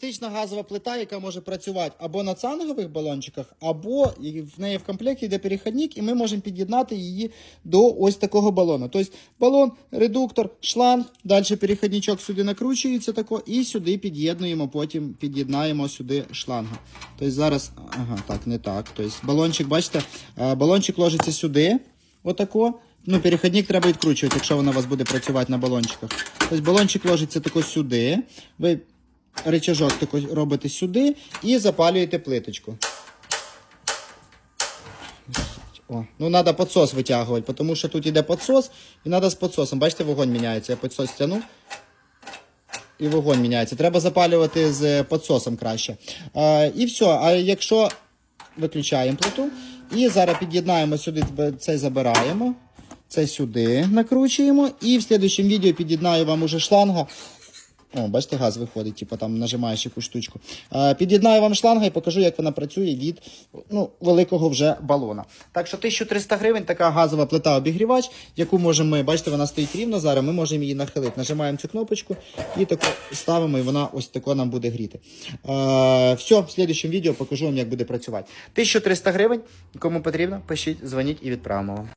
Класична газова плита, яка може працювати або на цангових балончиках, або в неї в комплекті йде перехідник, і ми можемо під'єднати її до ось такого балону. Тобто балон, редуктор, шланг, далі перехідничок сюди накручується тако, і сюди під'єднуємо, потім під'єднаємо сюди шланга. Тобто зараз, ага, так, не так. Тобто балончик, бачите, е, балончик ложиться сюди, отако. Ну, перехідник треба відкручувати, якщо вона у вас буде працювати на балончиках. Тобто балончик ложиться тако сюди. Ви рычажок такий робите сюди і запалюєте плиточку. О, ну треба підсос витягувати, тому що тут йде підсос, і треба з підсосом. Бачите, вогонь міняється. Я підсос тягну. І вогонь міняється. Треба запалювати з підсосом краще. А, і все. А якщо виключаємо плиту, і зараз під'єднаємо сюди, цей забираємо. Це сюди накручуємо. І в слідчому відео під'єднаю вам уже шланга. О, бачите, газ виходить, типу там нажимаєш якусь штучку. Е, під'єднаю вам шланга і покажу, як вона працює від ну, великого вже балона. Так що 1300 гривень така газова плита обігрівач, яку можемо ми, бачите, вона стоїть рівно зараз, ми можемо її нахилити. Нажимаємо цю кнопочку і тако ставимо, і вона ось тако нам буде гріти. Е, все, в слідчому відео покажу вам, як буде працювати. 1300 гривень. Кому потрібно, пишіть, дзвоніть і відправимо вам.